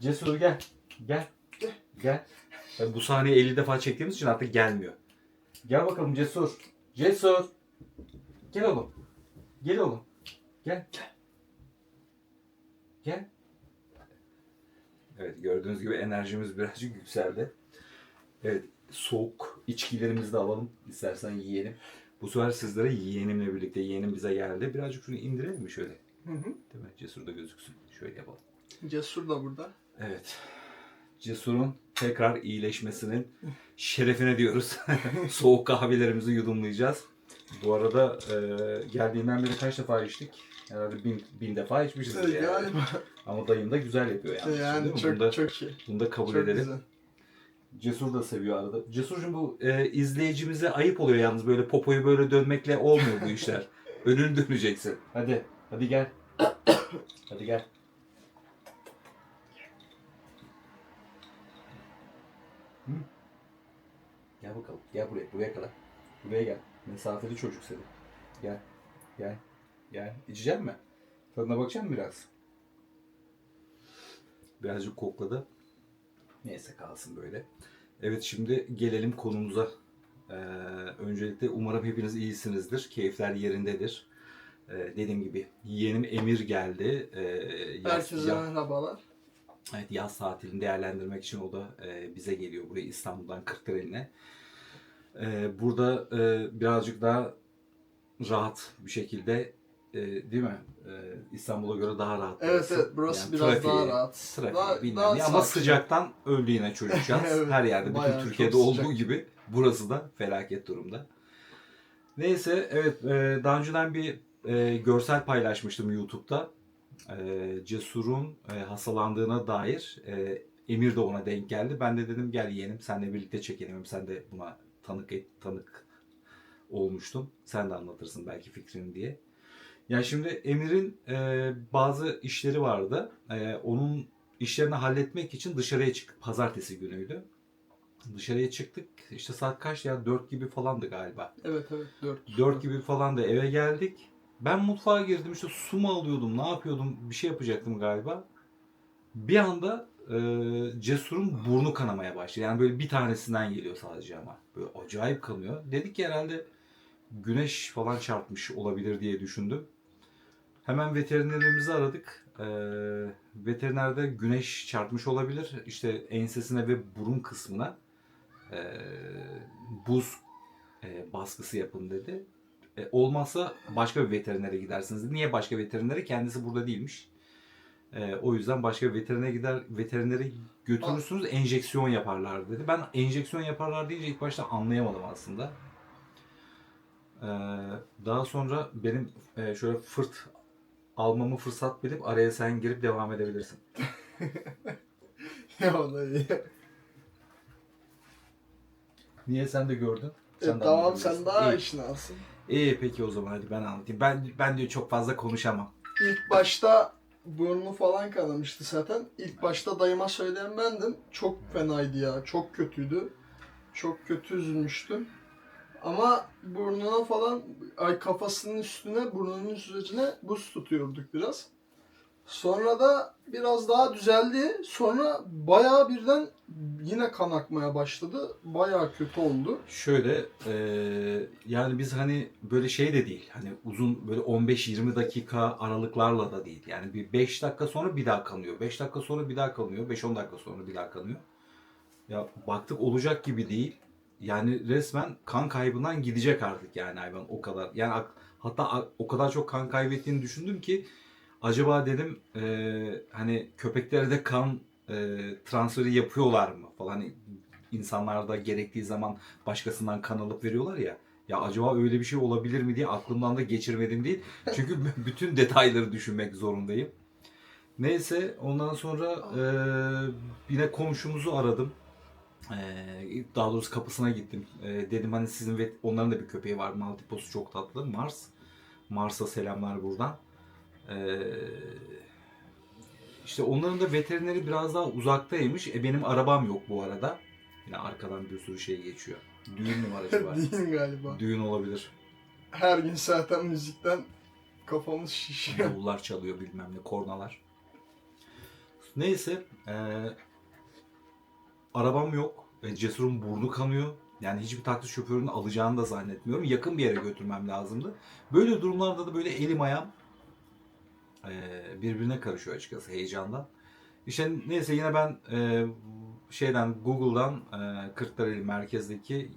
Cesur gel. Gel. Gel. Yani bu sahneyi 50 defa çektiğimiz için artık gelmiyor. Gel bakalım Cesur. Cesur. Gel oğlum. Gel oğlum. Gel. Gel. Evet gördüğünüz gibi enerjimiz birazcık yükseldi. Evet soğuk içkilerimizi de alalım. İstersen yiyelim. Bu sefer sizlere yeğenimle birlikte yeğenim bize geldi. Birazcık şunu indirelim mi şöyle? Hı hı. Değil mi? Cesur da gözüksün. Şöyle yapalım. Cesur da burada. Evet. Cesur'un tekrar iyileşmesinin şerefine diyoruz. Soğuk kahvelerimizi yudumlayacağız. Bu arada e, geldiğinden beri kaç defa içtik? Herhalde bin, bin defa içmişiz yani. Galiba. Ama dayım da güzel yapıyor yani. Yani çok bunu, da, çok iyi. bunu da kabul Çok edelim. güzel. Cesur da seviyor arada. Cesur'cum bu e, izleyicimize ayıp oluyor yalnız böyle popoyu böyle dönmekle olmuyor bu işler. Önünü döneceksin. Hadi. Hadi gel. Hadi gel. Gel bakalım. Gel buraya. Buraya kadar. Buraya gel. Mesafeli çocuk seni. Gel. Gel. Gel. İçecek mi? Tadına bakacak mısın biraz? Birazcık kokladı. Neyse kalsın böyle. Evet şimdi gelelim konumuza. Ee, öncelikle umarım hepiniz iyisinizdir. Keyifler yerindedir. Ee, dediğim gibi yeğenim Emir geldi. Ee, Herkese merhabalar. Evet, yaz tatilini değerlendirmek için o da e, bize geliyor buraya İstanbul'dan Kırklareli'ne. Ee, burada e, birazcık daha rahat bir şekilde e, değil mi? E, İstanbul'a göre daha rahat. Evet burası. evet burası Yani biraz trafiği, daha rahat. Trafiği Daha- bilmem daha ne ama sıcaktan öldü yine çocukcağız. Evet, Her yerde bütün Türkiye'de olduğu sıcak. gibi burası da felaket durumda. Neyse evet e, daha önceden bir e, görsel paylaşmıştım YouTube'da. E, Cesur'un e, hastalandığına dair e, Emir de ona denk geldi. Ben de dedim gel yeğenim senle birlikte çekelim. Sen de buna tanık et, tanık olmuştun. Sen de anlatırsın belki fikrini diye. Ya şimdi Emir'in e, bazı işleri vardı. E, onun işlerini halletmek için dışarıya çıktık. Pazartesi günüydü. Dışarıya çıktık. İşte saat kaç ya? 4 gibi falandı galiba. Evet evet 4. 4 gibi falan da eve geldik. Ben mutfağa girdim işte su mu alıyordum ne yapıyordum bir şey yapacaktım galiba. Bir anda e, Cesur'un burnu kanamaya başladı. Yani böyle bir tanesinden geliyor sadece ama. Böyle acayip kanıyor. Dedik ki herhalde güneş falan çarpmış olabilir diye düşündüm. Hemen veterinerimizi aradık. E, veterinerde güneş çarpmış olabilir. İşte ensesine ve burun kısmına e, buz e, baskısı yapın dedi. E, olmazsa başka bir veterinere gidersiniz. Niye başka veterinere? Kendisi burada değilmiş. E, o yüzden başka bir veterinere gider, veterinere götürürsünüz enjeksiyon yaparlar dedi. Ben enjeksiyon yaparlar deyince ilk başta anlayamadım aslında. E, daha sonra benim e, şöyle fırt almamı fırsat bilip araya sen girip devam edebilirsin. ya iyi. Niye sen de gördün? E, de tamam anlatabilirsin. sen daha İyi. işinasın. İyi peki o zaman hadi ben anlatayım. Ben ben diyor çok fazla konuşamam. İlk başta burnu falan kanamıştı zaten. İlk başta dayıma söyleyen bendim. Çok fenaydı ya. Çok kötüydü. Çok kötü üzülmüştüm. Ama burnuna falan ay kafasının üstüne burnunun üzerine buz tutuyorduk biraz. Sonra da biraz daha düzeldi. Sonra bayağı birden yine kan akmaya başladı. Bayağı kötü oldu. Şöyle eee, yani biz hani böyle şey de değil. Hani uzun böyle 15-20 dakika aralıklarla da değil. Yani bir 5 dakika sonra bir daha kanıyor. 5 dakika sonra bir daha kanıyor. 5-10 dakika sonra bir daha kanıyor. Ya baktık olacak gibi değil. Yani resmen kan kaybından gidecek artık yani hayvan o kadar. Yani hatta o kadar çok kan kaybettiğini düşündüm ki acaba dedim eee, hani köpeklere de kan eee, transferi yapıyorlar mı falan. Hani insanlarda gerektiği zaman başkasından kan alıp veriyorlar ya. Ya acaba öyle bir şey olabilir mi diye aklımdan da geçirmedim değil. Çünkü bütün detayları düşünmek zorundayım. Neyse ondan sonra eee, yine komşumuzu aradım. Eee, daha doğrusu kapısına gittim. Eee, dedim hani sizin ve onların da bir köpeği var. Maltiposu çok tatlı. Mars. Mars'a selamlar buradan. Eee işte onların da veterineri biraz daha uzaktaymış. E benim arabam yok bu arada. Yine arkadan bir sürü şey geçiyor. Düğün mü var? Değil galiba. Düğün olabilir. Her gün zaten müzikten kafamız şişiyor. Davullar çalıyor bilmem ne, kornalar. Neyse. e, arabam yok. E, Cesur'un burnu kanıyor. Yani hiçbir taksi şoförünün alacağını da zannetmiyorum. Yakın bir yere götürmem lazımdı. Böyle durumlarda da böyle elim ayağım birbirine karışıyor açıkçası heyecandan. İşte neyse yine ben e, şeyden Google'dan e, Kırklareli merkezdeki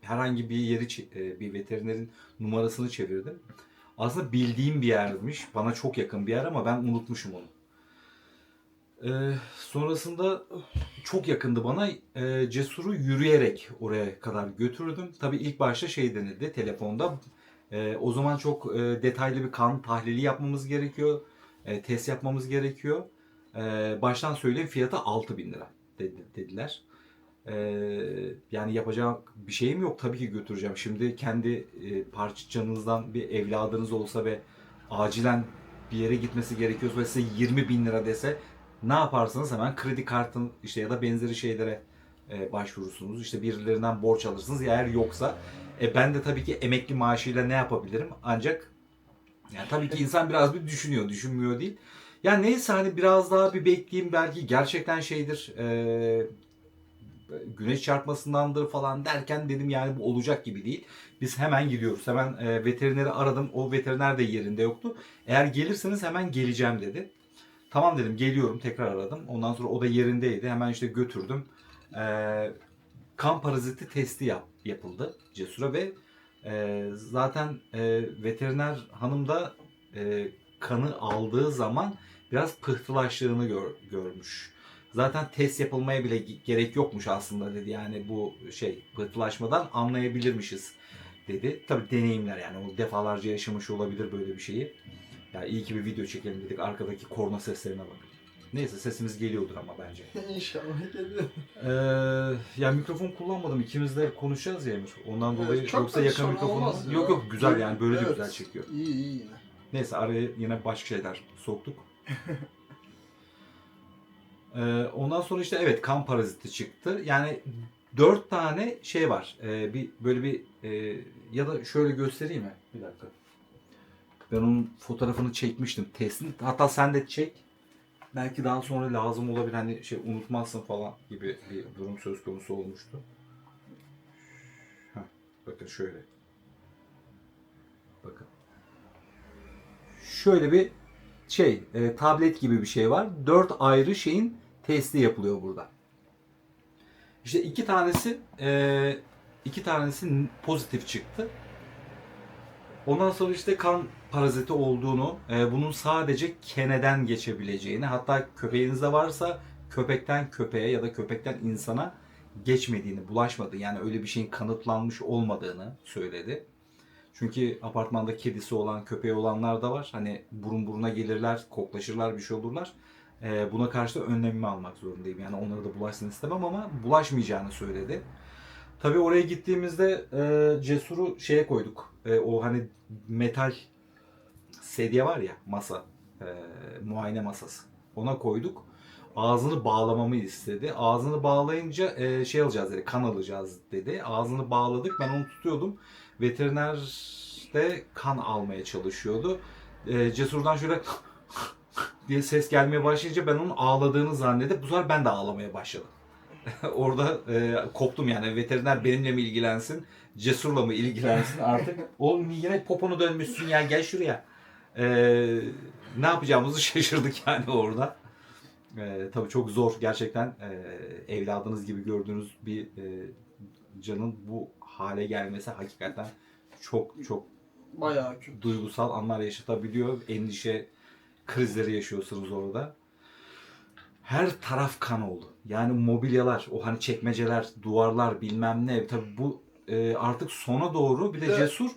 herhangi bir yeri e, bir veterinerin numarasını çevirdim. Aslında bildiğim bir yermiş. Bana çok yakın bir yer ama ben unutmuşum onu. Ee, sonrasında çok yakındı bana. Ee, Cesur'u yürüyerek oraya kadar götürdüm. Tabii ilk başta şey denildi telefonda. Ee, o zaman çok e, detaylı bir kan tahlili yapmamız gerekiyor. E, test yapmamız gerekiyor. Ee, baştan söyleyeyim fiyatı 6000 lira dedi, dediler. Ee, yani yapacak bir şeyim yok. Tabii ki götüreceğim. Şimdi kendi e, parçacığınızdan bir evladınız olsa ve acilen bir yere gitmesi gerekiyorsa ve size 20 bin lira dese ne yaparsınız? Hemen kredi kartın işte ya da benzeri şeylere e, başvurursunuz. İşte birilerinden borç alırsınız. Eğer yoksa e, ben de tabii ki emekli maaşıyla ne yapabilirim? Ancak yani tabii ki insan biraz bir düşünüyor, düşünmüyor değil. Yani neyse hani biraz daha bir bekleyeyim belki gerçekten şeydir. e, güneş çarpmasındandır falan derken dedim yani bu olacak gibi değil. Biz hemen gidiyoruz. Hemen e, veterineri aradım. O veteriner de yerinde yoktu. Eğer gelirseniz hemen geleceğim dedi. Tamam dedim geliyorum tekrar aradım. Ondan sonra o da yerindeydi. Hemen işte götürdüm. Ee, kan paraziti testi yap, yapıldı Cesur'a ve e, zaten e, veteriner hanım da e, kanı aldığı zaman biraz pıhtılaştığını gör- görmüş. Zaten test yapılmaya bile ge- gerek yokmuş aslında dedi. Yani bu şey pıhtılaşmadan anlayabilirmişiz dedi. Tabii deneyimler yani o defalarca yaşamış olabilir böyle bir şeyi. Ya iyi ki bir video çekelim dedik. Arkadaki korna seslerine bakın. Neyse sesimiz geliyordur ama bence. İnşallah geliyor. Ee, ya mikrofon kullanmadım. İkimiz de konuşacağız ya Emir. Ondan Evet, dolayı çok yoksa da yakın sorun mikrofon olmaz ya. Yok yok güzel yani böyle de Evet. güzel çekiyor. İyi iyi yine. Neyse araya yine başka şeyler soktuk. Ee, ondan sonra işte evet kan paraziti çıktı. Yani dört tane şey var. Ee, bir böyle bir e, ya da şöyle göstereyim mi? Bir dakika. Ben onun fotoğrafını çekmiştim. Testini. Hatta sen de çek. Belki daha sonra lazım olabilir. Hani şey unutmazsın falan gibi bir durum söz konusu olmuştu. Heh, bakın şöyle. Bakın. Şöyle bir şey, e, tablet gibi bir şey var. Dört ayrı şeyin testi yapılıyor burada. İşte iki tanesi e, iki tanesi pozitif çıktı. Ondan sonra işte kan paraziti olduğunu, e, bunun sadece keneden geçebileceğini, hatta köpeğinizde varsa köpekten köpeğe ya da köpekten insana geçmediğini, bulaşmadığı yani öyle bir şeyin kanıtlanmış olmadığını söyledi. Çünkü apartmanda kedisi olan, köpeği olanlar da var. Hani burun buruna gelirler, koklaşırlar, bir şey olurlar. Ee, buna karşı da önlemimi almak zorundayım. Yani onlara da bulaşsın istemem ama bulaşmayacağını söyledi. Tabii oraya gittiğimizde e, Cesur'u şeye koyduk. E, o hani metal sedye var ya masa, e, muayene masası. Ona koyduk. Ağzını bağlamamı istedi. Ağzını bağlayınca e, şey alacağız dedi, kan alacağız dedi. Ağzını bağladık, ben onu tutuyordum. Veteriner de kan almaya çalışıyordu. E, Cesur'dan şöyle diye ses gelmeye başlayınca ben onun ağladığını zannedip bu sefer ben de ağlamaya başladım. Orada e, koptum yani veteriner benimle mi ilgilensin, cesurla mı ilgilensin artık. Oğlum yine poponu dönmüşsün ya gel şuraya. E, ne yapacağımızı şaşırdık yani orada. E, tabii çok zor gerçekten e, evladınız gibi gördüğünüz bir e, canın bu hale gelmesi hakikaten çok çok Bayağı kötü. duygusal anlar yaşatabiliyor. Endişe krizleri yaşıyorsunuz orada. Her taraf kan oldu. Yani mobilyalar, o hani çekmeceler, duvarlar bilmem ne. Tabii bu e, artık sona doğru bir de, Bir de- cesur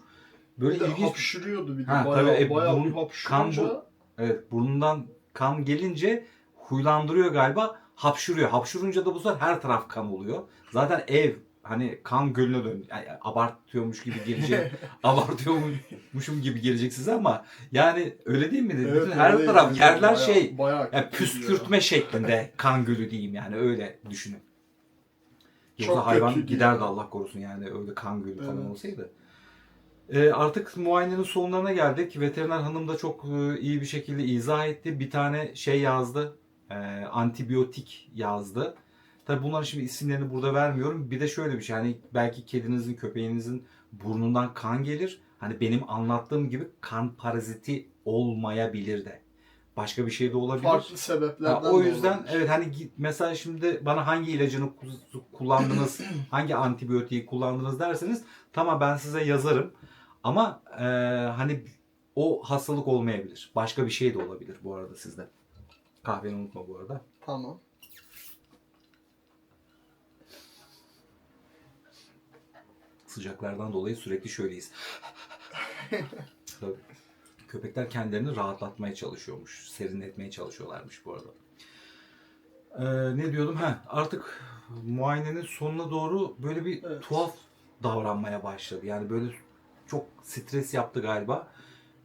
böyle Bir de ilginç hapşırıyordu bir de. Ha, bayağı, tabii, e, bayağı bir hapşırınca. kan Evet burnundan kan gelince huylandırıyor galiba. Hapşırıyor. Hapşırınca da bu sefer her taraf kan oluyor. Zaten ev hani kan gölüne dön. Yani abartıyormuş gibi gelecek. abartıyormuşum gibi gelecek size ama yani öyle değil mi? Evet, her öyleydi. taraf yerler Bayağı- şey Bayağı yani kötüydü püskürtme şeklinde kan gölü diyeyim yani öyle düşünün. Yoksa Çok hayvan kötüydü giderdi. Allah korusun yani öyle kan gölü falan Evet. olsaydı. Ee, artık muayenenin sonlarına geldik. Veteriner hanım da çok e, iyi bir şekilde izah etti. Bir tane şey yazdı. e, antibiyotik yazdı. Tabi bunların şimdi isimlerini burada vermiyorum. Bir de şöyle bir şey hani belki kedinizin köpeğinizin burnundan kan gelir. Hani benim anlattığım gibi kan paraziti olmayabilir de. Başka bir şey de olabilir. Farklı sebeplerden Ha, o de yüzden olabilir. evet hani mesela şimdi bana hangi ilacını ku- kullandınız, hangi antibiyotiği kullandınız derseniz tamam ben size yazarım. Ama e, hani o hastalık olmayabilir. Başka bir şey de olabilir bu arada sizde. Kahveni unutma bu arada. Tamam. Sıcaklardan dolayı sürekli şöyleyiz. Tabii. Köpekler kendilerini rahatlatmaya çalışıyormuş. Serinletmeye çalışıyorlarmış bu arada. Ee, ne diyordum? Ha, artık muayenenin sonuna doğru böyle bir Evet. tuhaf davranmaya başladı. Yani böyle çok stres yaptı galiba.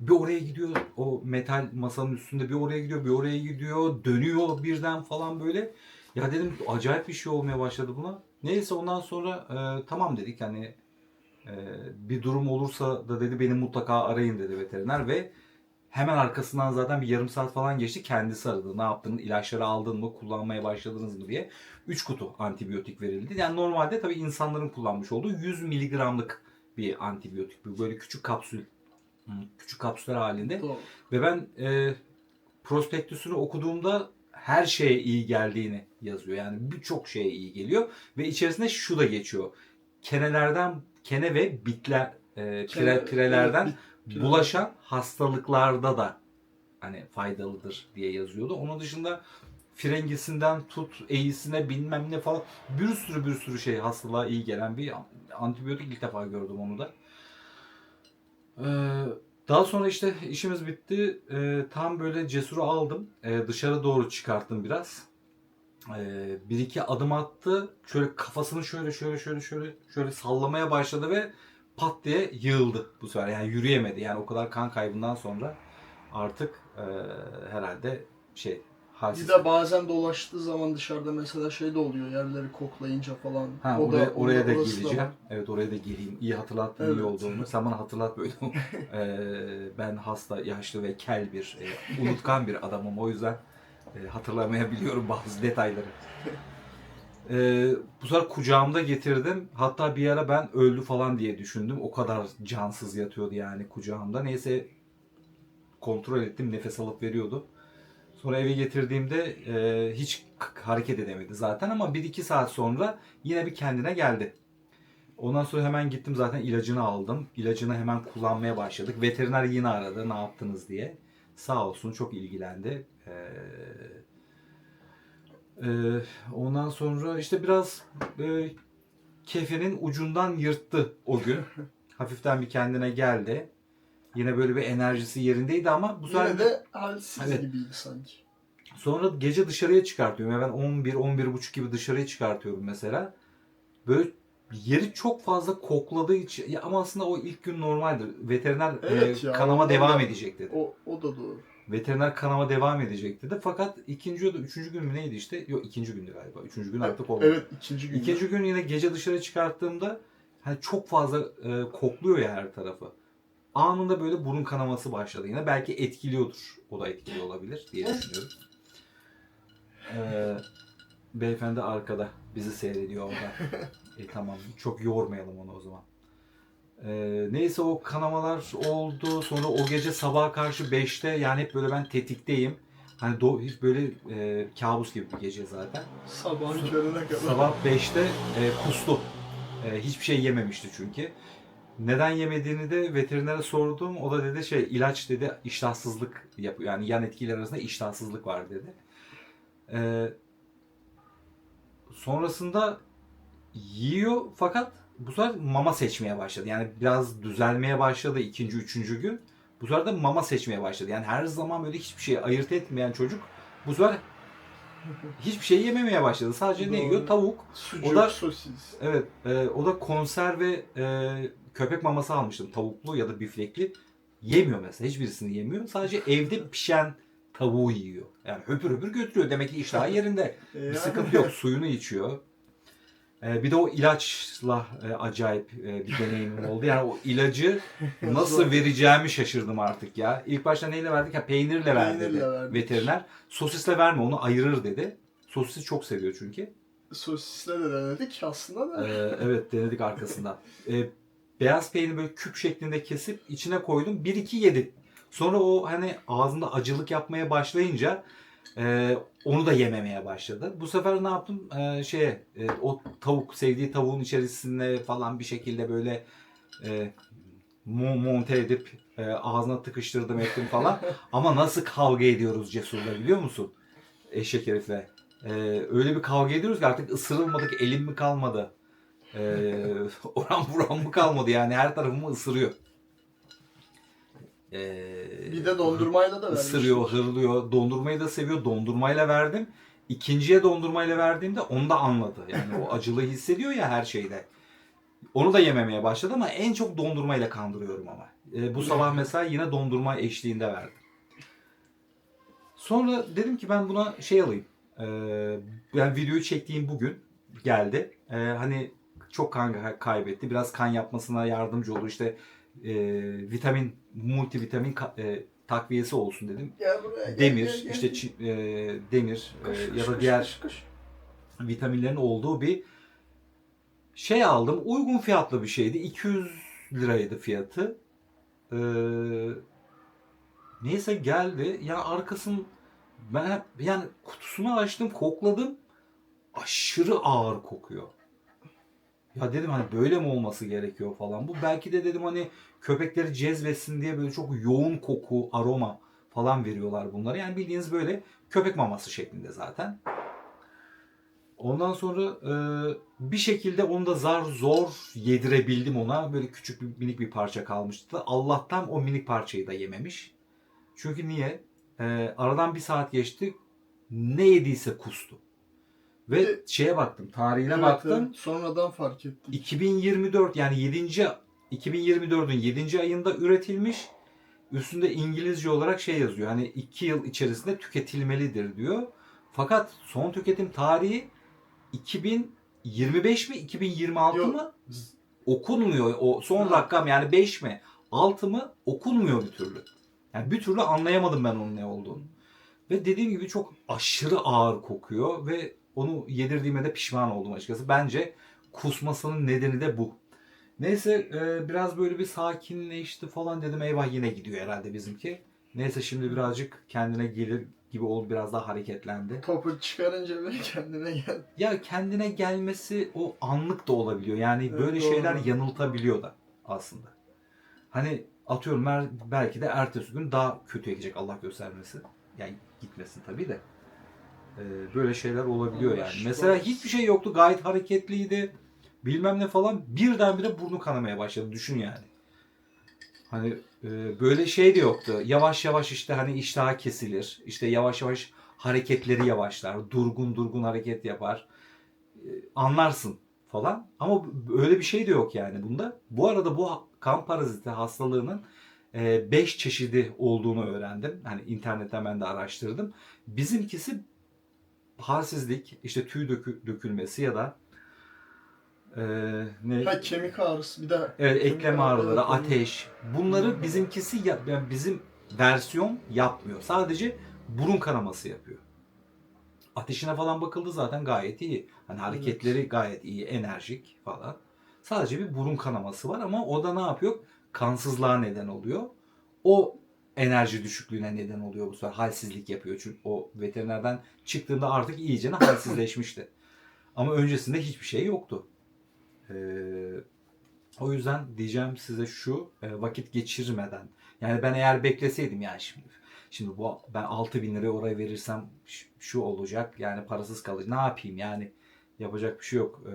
Bir oraya gidiyor o metal masanın üstünde bir oraya gidiyor bir oraya gidiyor dönüyor birden falan böyle. Ya dedim acayip bir şey olmaya başladı buna. Neyse ondan sonra e, tamam dedik hani e, bir durum olursa da dedi beni mutlaka arayın dedi veteriner ve hemen arkasından zaten bir yarım saat falan geçti kendisi aradı. Ne yaptın ilaçları aldın mı kullanmaya başladınız mı diye. 3 kutu antibiyotik verildi. Yani normalde tabii insanların kullanmış olduğu 100 miligramlık bir antibiyotik. Bu Böyle küçük kapsül küçük kapsüller halinde. Doğru. Ve ben e, prospektüsünü okuduğumda her şeye iyi geldiğini yazıyor. Yani birçok şeye iyi geliyor. Ve içerisinde şu da geçiyor. Kenelerden, kene ve bitler, e, pire- pirelerden evet, bit- bulaşan hastalıklarda da hani faydalıdır diye yazıyordu. Onun dışında frengisinden tut, eğisine bilmem ne falan bir sürü bir sürü şey hastalığa iyi gelen bir antibiyotik ilk defa gördüm onu da. Ee, daha sonra işte işimiz bitti. Ee, tam böyle cesuru aldım. Ee, dışarı doğru çıkarttım biraz. Ee, bir iki adım attı. Şöyle kafasını şöyle şöyle şöyle şöyle şöyle sallamaya başladı ve pat diye yığıldı bu sefer. Yani yürüyemedi. Yani o kadar kan kaybından sonra artık e, herhalde şey halsiz. Bir de bazen dolaştığı zaman dışarıda mesela şey de oluyor yerleri koklayınca falan. Ha, O oraya, oraya da geleceğim. var. evet oraya da geleyim. İyi hatırlattın iyi Evet. olduğunu. Sen bana hatırlat böyle. Eee, ben hasta, yaşlı ve kel bir, e, unutkan bir adamım. O yüzden e, hatırlamayabiliyorum bazı detayları. Eee, bu sefer kucağımda getirdim. Hatta bir ara ben öldü falan diye düşündüm. O kadar cansız yatıyordu yani kucağımda. Neyse kontrol ettim. Nefes alıp veriyordu. Sonra eve getirdiğimde e, hiç hareket edemedi zaten ama 1-2 saat sonra yine bir kendine geldi. Ondan sonra hemen gittim zaten ilacını aldım. İlacını hemen kullanmaya başladık. Veteriner yine aradı ne yaptınız diye. Sağ olsun çok ilgilendi. Ee, e, ondan sonra işte biraz e, kefenin ucundan yırttı o gün. Hafiften bir kendine geldi. Yine böyle bir enerjisi yerindeydi ama bu sefer Yine de halsiz Evet. gibiydi sanki. Sonra gece dışarıya çıkartıyorum. Ya ben 11 11 buçuk gibi dışarıya çıkartıyorum mesela. Böyle yeri çok fazla kokladığı için ya ama aslında o ilk gün normaldir. Veteriner Evet e, ya, kanama devam da- edecek dedi. O, o da doğru. Veteriner kanama devam edecek dedi. Fakat ikinci ya da üçüncü gün mü neydi işte? Yok ikinci gündü galiba. Üçüncü gün artık olmadı. Evet ikinci gün. İkinci gün yine gece dışarı çıkarttığımda hani çok fazla e, kokluyor ya her tarafı. Anında böyle burun kanaması başladı yine. Belki etkiliyordur. O da etkili olabilir diye düşünüyorum. Ee, beyefendi arkada bizi seyrediyor orada. e, tamam çok yormayalım onu o zaman. Ee, neyse o kanamalar oldu. Sonra o gece sabaha karşı 5'te yani hep böyle ben tetikteyim. Hani do- hiç böyle e, kabus gibi bir gece zaten. Sabahın körüne kadar. Sabah 5'te e, kustu. E, hiçbir şey yememişti çünkü. Neden yemediğini de veterinere sordum. O da dedi şey ilaç dedi iştahsızlık yapıyor. Yani yan etkiler arasında iştahsızlık var dedi. E, sonrasında yiyor fakat bu sefer mama seçmeye başladı. Yani biraz düzelmeye başladı ikinci, üçüncü gün. Bu sefer de mama seçmeye başladı. Yani her zaman böyle hiçbir şeyi ayırt etmeyen çocuk bu sefer hiçbir şey yememeye başladı. Sadece ne Doğru. yiyor? Tavuk. Sucuk, O da- sosis. Evet. e, o da konserve e, köpek maması almıştım. Tavuklu ya da biftekli. Yemiyor mesela. Hiçbirisini yemiyor. Sadece evde pişen tavuğu yiyor. Yani höpür höpür götürüyor. Demek ki iştahı yerinde. Bir sıkıntı yok. Suyunu içiyor. E, bir de o ilaçla e, acayip e, bir deneyimim oldu. Yani o ilacı nasıl vereceğimi şaşırdım artık ya. İlk başta neyle verdik? Ha, peynirle ver dedi Peynirle verdik. veteriner. Sosisle verme onu ayırır dedi. Sosisi çok seviyor çünkü. Sosisle de denedik aslında da. Ee, evet denedik arkasından. Ee, beyaz peyniri böyle küp şeklinde kesip içine koydum. 1-2 yedim. Sonra o hani ağzında acılık yapmaya başlayınca e, onu da yememeye başladı. Bu sefer ne yaptım? Ee, şeye e, o tavuk sevdiği tavuğun içerisine falan bir şekilde böyle e, mo- monte edip e, ağzına tıkıştırdım ettim falan. Ama nasıl kavga ediyoruz Cesur'la biliyor musun? Eşek herifle. Ee, öyle bir kavga ediyoruz ki artık ısırılmadık elim mi kalmadı. Ee, oran buram mı kalmadı yani her tarafımı ısırıyor. Ee, Bir de dondurmayla da vermiş. hırlıyor. Dondurmayı da seviyor. Dondurmayla verdim. İkinciye dondurmayla verdiğimde onu da anladı. Yani o acılığı hissediyor ya her şeyde. Onu da yememeye başladı ama en çok dondurmayla kandırıyorum ama. Ee, bu sabah mesela yine dondurma eşliğinde verdim. Sonra dedim ki ben buna şey alayım. Ee, ben videoyu çektiğim bugün geldi. Ee, hani çok kan ka- kaybetti. Biraz kan yapmasına yardımcı olur. İşte e, vitamin, multivitamin e, takviyesi olsun dedim. Gel buraya. gel, Demir, gel, gel. işte çi- e, demir e, Kış, ya kış, da kış, diğer kış, kış. vitaminlerin olduğu bir şey aldım. Uygun fiyatlı bir şeydi. 200 liraydı fiyatı. Ee, neyse geldi. Ya arkasını ben hep- yani kutusunu açtım, kokladım. Aşırı ağır kokuyor. Ya dedim hani böyle mi olması gerekiyor falan. Bu belki de dedim hani köpekleri cezbetsin diye böyle çok yoğun koku, aroma falan veriyorlar bunlara. Yani bildiğiniz böyle köpek maması şeklinde zaten. Ondan sonra e, bir şekilde onu da zar zor yedirebildim ona. Böyle küçük bir minik bir parça kalmıştı. Allah'tan o minik parçayı da yememiş. Çünkü niye? E, aradan bir saat geçti. Ne yediyse kustu. Ve Evet. şeye baktım, tarihine Evet, baktım. evet. Sonradan fark ettik. 2024 yani 7. 2024'ün 7. ayında üretilmiş. Üstünde İngilizce olarak şey yazıyor. Hani 2 yıl içerisinde tüketilmelidir diyor. Fakat son tüketim tarihi 2025 mi 2026 Yok. mı? Okunmuyor. O son Ha. rakam yani 5 mi 6 mı okunmuyor bir türlü. Yani bir türlü anlayamadım ben onun ne olduğunu. Ve dediğim gibi çok aşırı ağır kokuyor ve onu yedirdiğime de pişman oldum açıkçası. Bence kusmasının nedeni de bu. Neyse e, biraz böyle bir sakinleşti falan dedim. Eyvah yine gidiyor herhalde bizimki. Neyse şimdi birazcık kendine gelir gibi oldu. Biraz daha hareketlendi. Topu çıkarınca böyle kendine gel. Ya kendine gelmesi o anlık da olabiliyor. Yani Evet, böyle doğru. şeyler yanıltabiliyor da aslında. Hani atıyorum belki de ertesi gün daha kötüye gidecek Allah göstermesin. Yani gitmesin tabii de. Ee, böyle şeyler olabiliyor yani. şifa Mesela hiçbir şey yoktu. Gayet hareketliydi. Bilmem ne falan. Birdenbire burnu kanamaya başladı. Düşün yani. Hani e, böyle şey de yoktu. Yavaş yavaş işte hani iştahı kesilir. İşte yavaş yavaş hareketleri yavaşlar. Durgun durgun hareket yapar. E, anlarsın falan. Ama öyle bir şey de yok yani bunda. Bu arada bu kan paraziti hastalığının 5 çeşidi olduğunu öğrendim. Hani internetten ben de araştırdım. Bizimkisi halsizlik, işte tüy dökü- dökülmesi ya da e, ne? Ha kemik ağrısı bir de. Evet eklem ağrıları, evet, ateş. Bunları bizimkisi ya- yani bizim versiyon yapmıyor. Sadece burun kanaması yapıyor. Ateşine falan bakıldı zaten gayet iyi. Hani hareketleri gayet iyi, enerjik falan. Sadece bir burun kanaması var ama o da ne yapıyor? Kansızlığa neden oluyor. O enerji düşüklüğüne neden oluyor bu sefer. Halsizlik yapıyor. Çünkü o veterinerden çıktığında artık iyicene halsizleşmişti. Ama öncesinde hiçbir şey yoktu. Ee, o yüzden diyeceğim size şu e, vakit geçirmeden. Yani ben eğer bekleseydim yani şimdi şimdi bu ben 6000 bin liraya oraya verirsem şu olacak yani parasız kalır. Ne yapayım yani yapacak bir şey yok. Ee,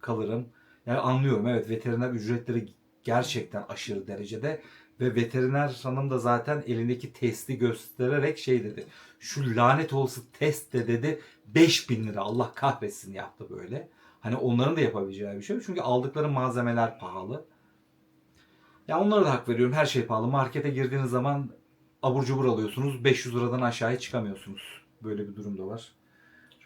kalırım. Yani anlıyorum evet veteriner ücretleri gerçekten aşırı derecede ve veteriner hanım da zaten elindeki testi göstererek şey dedi. Şu lanet olsun test de dedi 5000 lira Allah kahretsin yaptı böyle. Hani onların da yapabileceği bir şey yok. Çünkü aldıkları malzemeler pahalı. Ya onlara da hak veriyorum. Her şey pahalı. Markete girdiğiniz zaman abur cubur alıyorsunuz. 500 liradan aşağıya çıkamıyorsunuz. Böyle bir durum da var.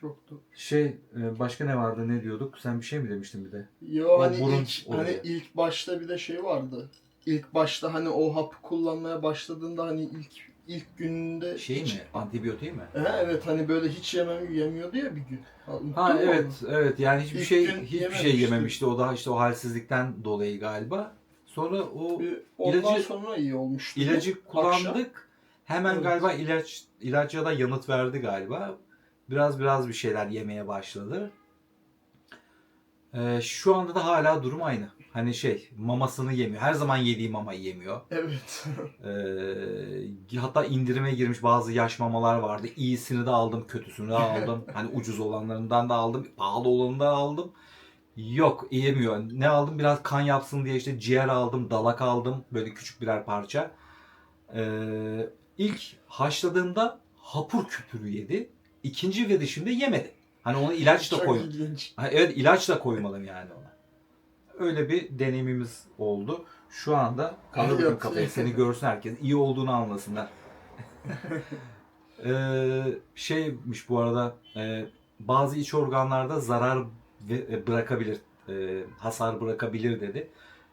Yoktu. Şey e, başka ne vardı ne diyorduk? Sen bir şey mi demiştin bir de? Yo O hani burun ilk olayı. hani ilk başta bir de şey vardı. İlk başta hani o hapı kullanmaya başladığında hani ilk ilk gününde Şey hiç- mi? Antibiyotik mi? He, evet hani böyle hiç yemem yemiyordu ya bir gün. Unuttun Ha evet onu? evet yani hiçbir İlk şey hiçbir şey yememişti. O da işte o halsizlikten dolayı galiba. Sonra o Bir, ondan İlacı- sonra iyi olmuştu. ilacı Akşam. kullandık. Hemen Evet. galiba ilaç ilaca da yanıt verdi galiba. Biraz biraz bir şeyler yemeye başladı. Ee, şu anda da hala durum aynı. Hani şey mamasını yemiyor. Her zaman yediği mamayı yemiyor. Evet. Ee, hatta indirime girmiş bazı yaş mamalar vardı. İyisini de aldım, kötüsünü de aldım. hani ucuz olanlarından da aldım, pahalı olanından da aldım. Yok, yemiyor. Ne aldım? Biraz kan yapsın diye işte ciğer aldım, dalak aldım. Böyle küçük birer parça. Ee, ilk haşladığımda hapur küpürü yedi. İkinci verişimde yemedi. Hani ona ilaç da koy. Evet ilaç da koymalım yani ona. Öyle bir deneyimimiz oldu. Şu anda kaldır bakayım kafayı seni görsün herkes. iyi olduğunu anlasınlar. ee, şeymiş bu arada e, bazı iç organlarda zarar e, bırakabilir, e, hasar bırakabilir dedi.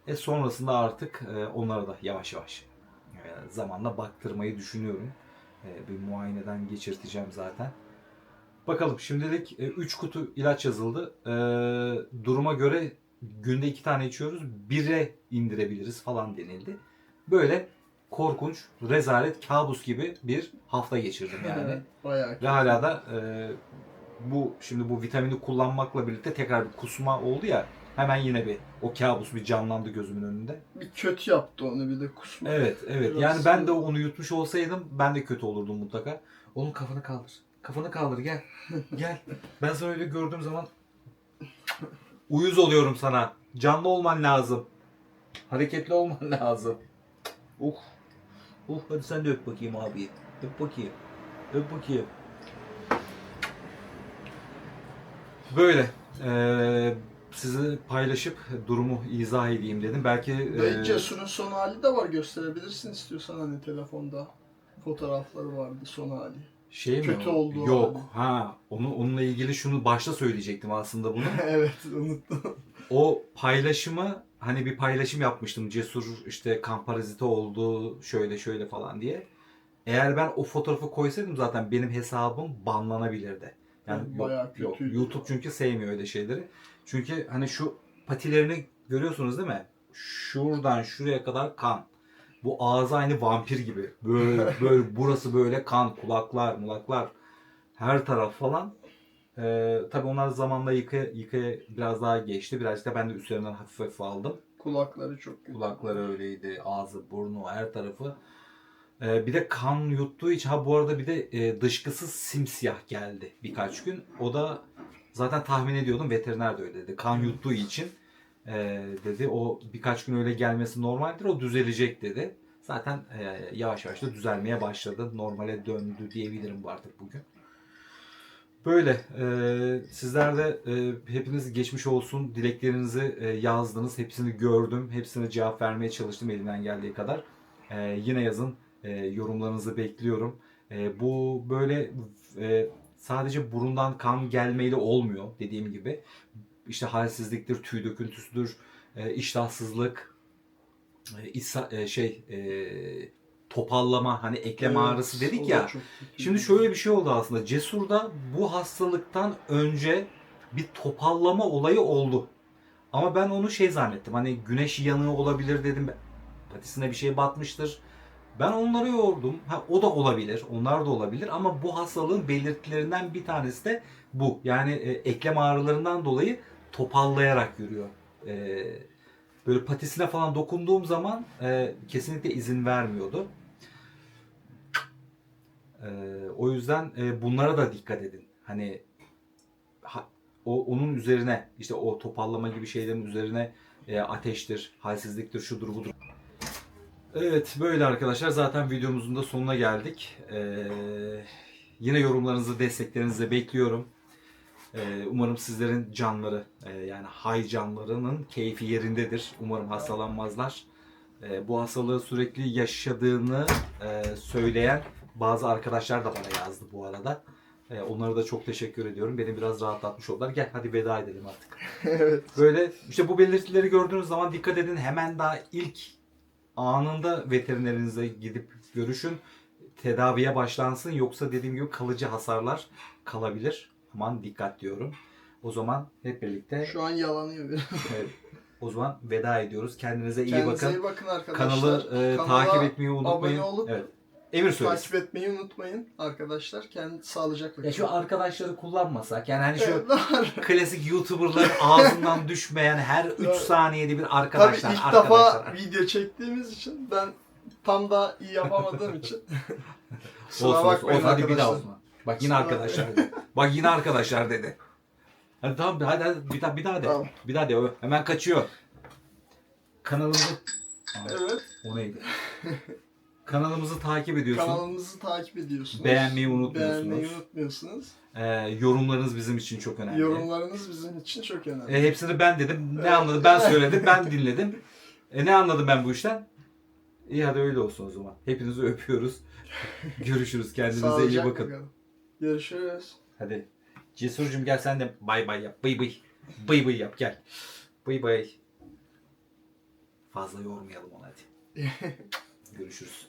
E sonrasında artık e, onlara da yavaş yavaş e, zamanla baktırmayı düşünüyorum. E, bir muayeneden geçirteceğim zaten. Bakalım şimdilik 3 kutu ilaç yazıldı. E, duruma göre günde 2 tane içiyoruz. 1'e indirebiliriz falan denildi. Böyle korkunç, rezalet, kabus gibi bir hafta geçirdim yani. Bayağı. Ve hala da e, bu şimdi bu vitamini kullanmakla birlikte tekrar bir kusma oldu ya. Hemen yine bir o kabus bir canlandı gözümün önünde. Bir kötü yaptı onu bir de kusma. Evet, evet. Biraz Yani ben de onu yutmuş olsaydım ben de kötü olurdum mutlaka. Onun kafanı kaldır. Kafanı kaldır gel. Gel. Ben sana öyle gördüğüm zaman uyuz oluyorum sana. Canlı olman lazım. Hareketli olman lazım. Uh. Uh hadi sen de öp bakayım abi. Öp bakayım. Öp bakayım. Böyle. Ee, sizi paylaşıp durumu izah edeyim dedim. Belki Ve ee, Cesur'un son hali de var gösterebilirsin istiyorsan hani telefonda. Fotoğrafları vardı son hali. Şey mi? Kötü o? olduğu Yok. halde. Ha, onu onunla ilgili şunu başta söyleyecektim aslında bunu. evet unuttum. o paylaşımı hani bir paylaşım yapmıştım. Cesur işte kan paraziti oldu şöyle şöyle falan diye. Eğer ben o fotoğrafı koysaydım zaten benim hesabım banlanabilirdi. Yani yok, bayağı yok. kötüydü. YouTube çünkü sevmiyor öyle şeyleri. Çünkü hani şu patilerini görüyorsunuz değil mi? Şuradan şuraya kadar kan. Bu ağzı aynı vampir gibi. Böyle böyle burası böyle kan, kulaklar, mulaklar her taraf falan. Ee, tabii onlar zamanla yıka, yıkaya biraz daha geçti. Biraz da ben de üstlerinden hafif hafif aldım. Kulakları çok kötü. Kulakları öyleydi, ağzı, burnu, her tarafı. Ee, bir de kan yuttuğu için, ha bu arada bir de e, dışkısı simsiyah geldi birkaç gün. O da zaten tahmin ediyordum, veteriner de öyle dedi. Kan yuttuğu için e, dedi, o birkaç gün öyle gelmesi normaldir, o düzelecek dedi. Zaten e, yavaş yavaş da düzelmeye başladı. Normale döndü diyebilirim artık bugün. Böyle. E, sizler de e, hepiniz geçmiş olsun. Dileklerinizi e, yazdınız. Hepsini gördüm. Hepsine cevap vermeye çalıştım elimden geldiği kadar. E, yine yazın. E, yorumlarınızı bekliyorum. E, bu böyle e, sadece burundan kan gelmeyle olmuyor dediğim gibi. İşte halsizliktir, tüy döküntüsüdür, e, iştahsızlık, e, ishal- e, şey e, topallama hani eklem Evet, ağrısı dedik ya. Şimdi şöyle bir şey oldu aslında. Cesur'da bu hastalıktan önce bir topallama olayı oldu. Ama ben onu şey zannettim. Hani güneş yanığı olabilir dedim. Patisine bir şey batmıştır. Ben onları yordum. Ha, o da olabilir. Onlar da olabilir. Ama bu hastalığın belirtilerinden bir tanesi de bu. Yani e, eklem ağrılarından dolayı topallayarak yürüyor. E, böyle patisine falan dokunduğum zaman e, kesinlikle izin vermiyordu. Ee, o yüzden e, bunlara da dikkat edin. Hani ha- o onun üzerine işte o topallama gibi şeylerin üzerine e, ateştir, halsizliktir, şudur budur. Evet böyle arkadaşlar zaten videomuzun da sonuna geldik. Ee, yine yorumlarınızı, desteklerinizi bekliyorum. Ee, umarım sizlerin canları e, yani hay canlarının keyfi yerindedir. Umarım hastalanmazlar. Ee, bu hastalığı sürekli yaşadığını e, söyleyen bazı arkadaşlar da bana yazdı bu arada. E, onlara da çok teşekkür ediyorum. Beni biraz rahatlatmış oldular. Gel hadi veda edelim artık. evet. Böyle işte bu belirtileri gördüğünüz zaman dikkat edin. Hemen daha ilk anında veterinerinize gidip görüşün. Tedaviye başlansın. Yoksa dediğim gibi kalıcı hasarlar kalabilir. Aman dikkat diyorum. O zaman hep birlikte Şu an yalanıyor biraz. evet, o zaman veda ediyoruz. Kendinize iyi Kendinize bakın. iyi bakın arkadaşlar. Kanalı e, Kanala takip etmeyi unutmayın. abone olup evet. Emir söylesin. takip etmeyi unutmayın arkadaşlar. Kendi sağlıcakla Ya şu arkadaşları kullanmasak yani hani şu Evet, klasik YouTuber'ların ağzından düşmeyen her 3 Evet. saniyede bir Tabii arkadaşlar ilk arkadaşlar. defa video çektiğimiz için ben tam da iyi yapamadığım için kusura olsun olsun, hadi bir daha olsun. Bak yine arkadaşlar. Bak yine arkadaşlar dedi. Hadi tamam hadi, hadi bir daha bir daha de. Tamam. Bir daha de. Hemen kaçıyor. Kanalımızı Evet. o neydi? Kanalımızı takip ediyorsun. Kanalımızı takip ediyorsunuz. Beğenmeyi unutmuyorsunuz. Beğenmeyi unutmuyorsunuz. Ee, yorumlarınız bizim için çok önemli. Yorumlarınız bizim için çok önemli. E, hepsini ben dedim. Ne Evet. anladım? Ben söyledim. Ben dinledim. E, ne anladım ben bu işten? İyi hadi öyle olsun o zaman. Hepinizi öpüyoruz. Görüşürüz. Kendinize iyi Sağlıcakla bakın. kalın. Görüşürüz. Hadi. Cesurcum gel sen de bay bay yap. Bıy bıy. Bıy bıy yap gel. Bıy bıy. Fazla yormayalım onu hadi. Görüşürüz.